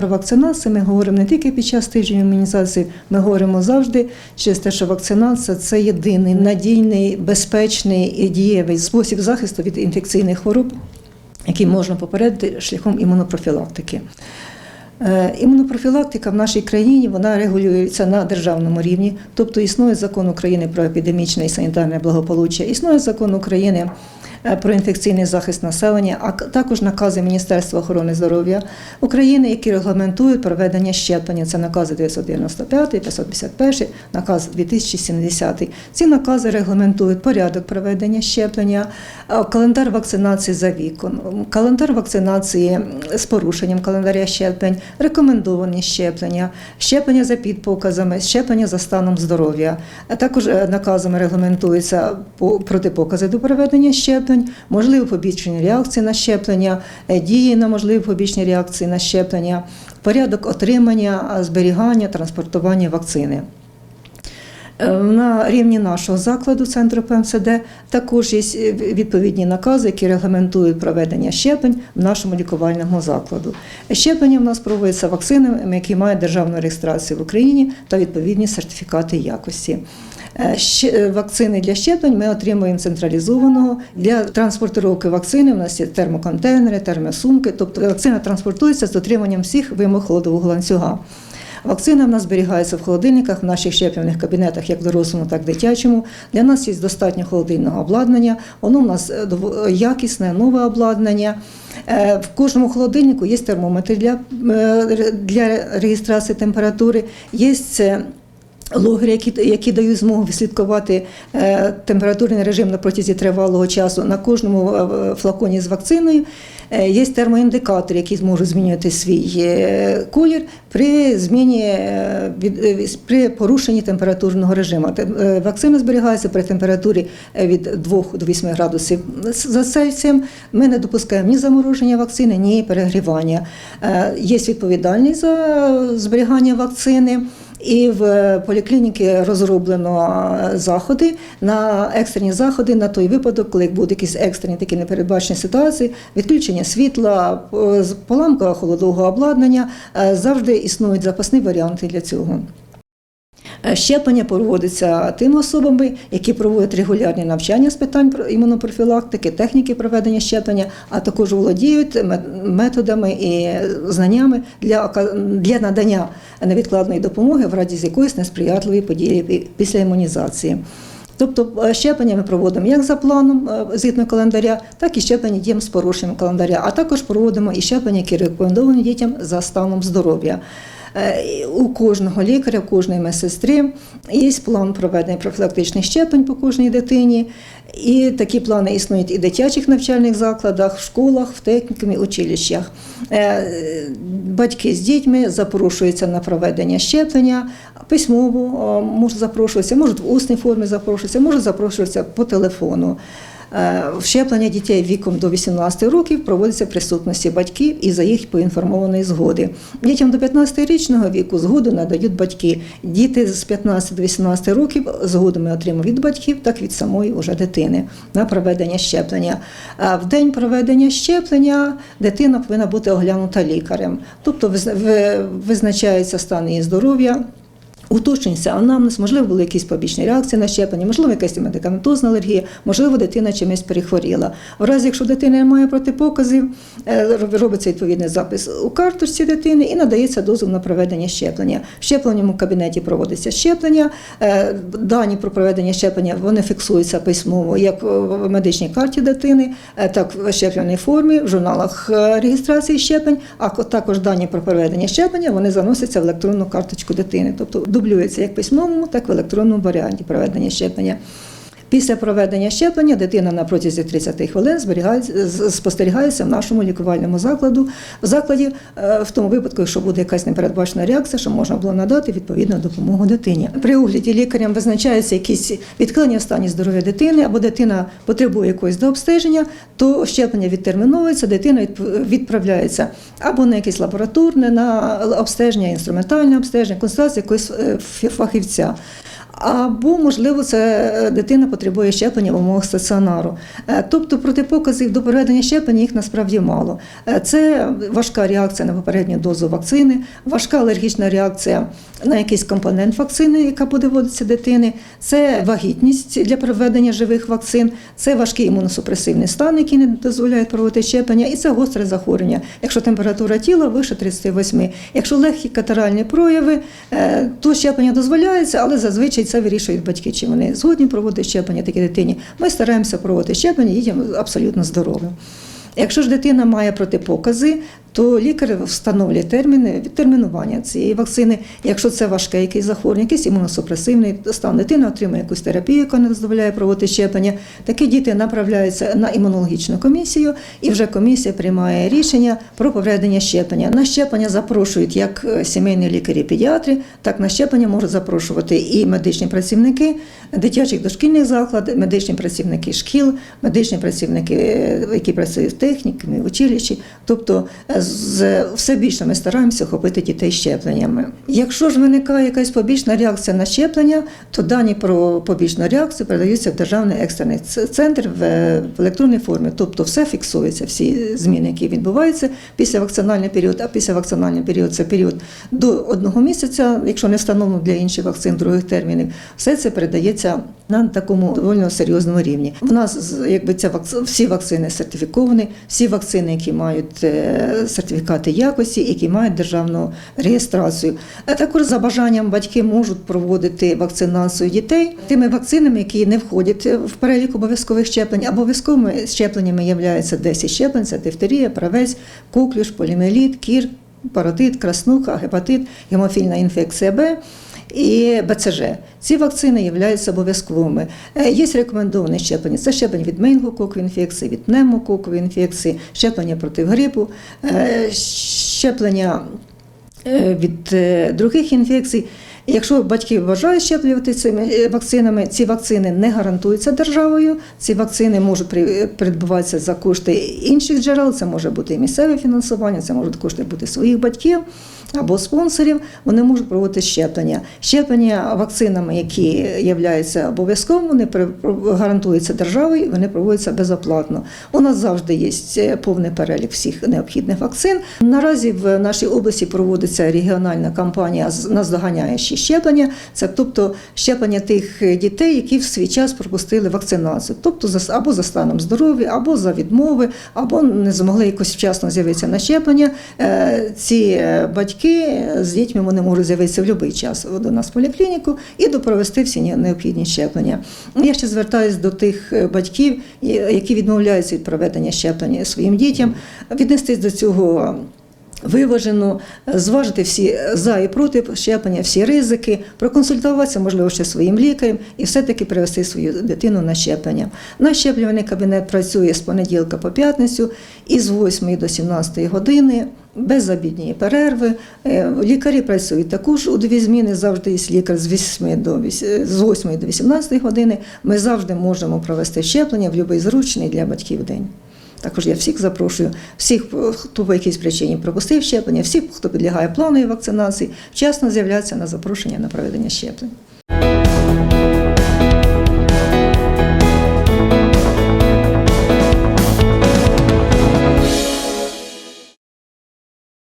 про вакцинацію, ми говоримо не тільки під час тижня імунізації, ми говоримо завжди через те, що вакцинація це єдиний надійний, безпечний і дієвий спосіб захисту від інфекційних хвороб, який можна попередити шляхом імунопрофілактики. Е, Імунопрофілактика в нашій країні вона регулюється на державному рівні, тобто існує закон України про епідемічне і санітарне благополуччя, існує закон України про інфекційний захист населення, а також накази Міністерства охорони здоров'я України, які регламентують проведення щеплення. Це накази 995, 551, наказ 2070. Ці накази регламентують порядок проведення щеплення, е, календар вакцинації за віком, календар вакцинації з порушенням календаря щеплень, рекомендовані щеплення, щеплення за підпоказами, щеплення за станом здоров'я. Також е, наказами регламентуються по- протипокази до проведення щеплень, можливі побічні реакції на щеплення, е, дії на можливі побічні реакції на щеплення, порядок отримання, зберігання, транспортування вакцини. Е, На рівні нашого закладу центру ПМСД також є е, відповідні накази, які регламентують проведення щеплень в нашому лікувальному закладу. Щеплення в нас проводяться вакцинами, які мають державну реєстрацію в Україні та відповідні сертифікати якості. Е, Вакцини для щеплень ми отримуємо централізованого. Для транспортировки вакцини у нас є термоконтейнери, термосумки, тобто вакцина транспортується з дотриманням всіх вимог холодового ланцюга. Вакцина в нас зберігається в холодильниках в наших щеплювальних кабінетах, як дорослому, так і дитячому. Для нас є достатньо холодильного обладнання. Воно в нас е, якісне, нове обладнання. Е, В кожному холодильнику є термометр для, е, для реєстрації температури. Є Логери, які, які дають змогу відслідкувати е, температурний режим на протязі тривалого часу на кожному е, флаконі з вакциною. Е, є термоіндикатори, які зможуть змінювати свій колір при зміні при порушенні температурного режиму. Вакцина зберігається при температурі від 2 до 8 градусів за Цельсієм. Ми не допускаємо ні замороження вакцини, ні перегрівання. Є відповідальність за зберігання вакцини. І в поліклініки розроблено е, заходи на екстрені заходи на той випадок, коли будуть якісь екстрені такі непередбачені ситуації, відключення світла, е, поламка холодового обладнання. е, Завжди існують запасні варіанти для цього. Е, Щеплення проводиться тими особами, які проводять регулярні навчання з питань імунопрофілактики, техніки проведення щеплення, а також володіють методами і знаннями для, для надання невідкладної допомоги в разі якоїсь несприятливої події після імунізації. Тобто е, щеплення ми проводимо як за планом е, згідно календаря, так і щеплення дітям з порушенням календаря, а також проводимо і щеплення, які рекомендовані дітям за станом здоров'я. Е, У кожного лікаря, у кожної медсестри є план проведення профілактичних щеплень по кожній дитині. І такі плани існують і в дитячих навчальних закладах, в школах, в технікумі, училищах. Е, Батьки з дітьми запрошуються на проведення щеплення, письмово о, можуть запрошуватися, можуть в усній формі запрошуватися, можуть запрошуватися по телефону. Е, Щеплення дітей віком до 18 років проводиться в присутності батьків і за їх поінформованої згоди. Дітям до 15-річного віку згоду надають батьки. Діти з 15 до 18 років згоду ми отримуємо від батьків, так від самої уже дитини на проведення щеплення. А В день проведення щеплення дитина повинна бути оглянута лікарем, тобто визна- визначається стан її здоров'я. Уточнюється анамнез, можливо, були якісь побічні реакції на щеплення, можливо, якась медикаментозна алергія, можливо, дитина чимось перехворіла. В разі, якщо дитина не має протипоказів, е, робиться відповідний запис у карточці дитини і надається дозвіл на проведення щеплення. В щепленому кабінеті проводиться щеплення. е, Дані про проведення щеплення вони фіксуються письмово як в медичній карті дитини, е, так в щепляній формі, в журналах реєстрації щеплень, а також дані про проведення щеплення вони заносяться в електронну карточку дитини, тобто дублюється як в письмовому, так і в електронному варіанті проведення щеплення. Після проведення щеплення дитина на протязі 30 хвилин спостерігається в нашому лікувальному закладу. В закладі, е, в тому випадку, якщо буде якась непередбачена реакція, що можна було надати відповідну допомогу дитині. При огляді лікарям визначаються якісь відхилення в стані здоров'я дитини, або дитина потребує якогось дообстеження, то щеплення відтерміновується, дитина відп- відправляється або на якесь лабораторне, на обстеження, інструментальне обстеження, консультацію якогось е, фахівця. Або, можливо, це е, дитина потребує щеплення в умовах стаціонару. Е, Тобто протипоказів до проведення щеплення їх насправді мало. Е, Це важка реакція на попередню дозу вакцини, важка алергічна реакція на якийсь компонент вакцини, яка буде вводитися дитини, це вагітність для проведення живих вакцин, це важкий імуносупресивний стан, який не дозволяє проводити щеплення, і це гостре захворювання. Якщо температура тіла вище 38, якщо легкі катаральні прояви, то щеплення дозволяється, але зазвичай це вирішують батьки, чи вони згодні проводити щеплення такій дитині. Ми стараємося проводити щеплення їдемо абсолютно здоровим. Якщо ж дитина має протипокази, то лікар встановлює терміни відтермінування цієї вакцини. Якщо це важке якийсь захворювання, якийсь імуносупресивний стан, дитина отримує якусь терапію, яка не дозволяє проводити щеплення. Такі діти направляються на імунологічну комісію, і вже комісія приймає рішення про проведення щеплення. На щеплення запрошують як е, сімейні лікарі-педіатри, так на щеплення можуть запрошувати і медичні працівники дитячих дошкільних закладів, медичні працівники шкіл, медичні працівники, е, які працюють в технікумі, в училищі. Тобто е, з все більше ми стараємося охопити дітей щепленнями. Якщо ж виникає якась побічна реакція на щеплення, то дані про побічну реакцію передаються в державний екстрений центр в електронній формі. Тобто все фіксується, всі зміни, які відбуваються після вакцинальний період, а після вакцинальний період це період до одного місяця, якщо не встановлено для інших вакцин других термінів, все це передається на такому доволі серйозному рівні. В нас якби ця вакци- всі вакцини сертифіковані, всі вакцини, які мають е, сертифікати якості, які мають державну реєстрацію. А також за бажанням батьки можуть проводити вакцинацію дітей тими вакцинами, які не входять в перелік обов'язкових щеплень. Обов'язковими щепленнями являються 10 щеплень: це дифтерія, правець, куклюш, полімеліт, кір, паротит, краснуха, гепатит, гемофільна інфекція Б і БЦЖ. Ці вакцини являються обов'язковими. Е, Є рекомендовані щеплення. Це щеплення від менингококової інфекції, від пневмококової інфекції, щеплення проти грипу, е, щеплення е, від других інфекцій. Якщо батьки бажають щеплювати цими вакцинами, ці вакцини не гарантуються державою. Ці вакцини можуть при- придбуватися за кошти інших джерел. Це може бути і місцеве фінансування, це можуть кошти бути своїх батьків або спонсорів. Вони можуть проводити щеплення. Щеплення вакцинами, які являються обов'язковими, вони гарантуються державою, вони проводяться безоплатно. У нас завжди є е, повний перелік всіх необхідних вакцин. Наразі в нашій області проводиться регіональна кампанія з наздоганяючі щеплення. Це тобто щеплення тих дітей, які в свій час пропустили вакцинацію, тобто або за станом здоров'я, або за відмови, або не змогли якось вчасно з'явитися на щеплення. Е, Ці е, батьки з дітьми вони можуть з'явитися в будь-який час до нас в поліклініку і допровести всі необхідні щеплення. Я ще звертаюся до тих е, батьків, які відмовляються від проведення щеплення своїм дітям, віднестись до цього. Виважено зважити всі за і проти щеплення, всі ризики, проконсультуватися, можливо, ще своїм лікарем і все-таки привести свою дитину на щеплення. Наш щеплювальний кабінет працює з понеділка по п'ятницю із 8 до 17 години. Без обідньої перерви. Е, Лікарі працюють також у дві зміни. Завжди є лікар з 8 до віс- з 8 до 18 години. Ми завжди можемо провести щеплення в будь-який зручний для батьків день. Також я всіх запрошую, всіх, хто по якійсь причині пропустив щеплення, всіх, хто підлягає плановій вакцинації, вчасно з'являться на запрошення на проведення щеплень.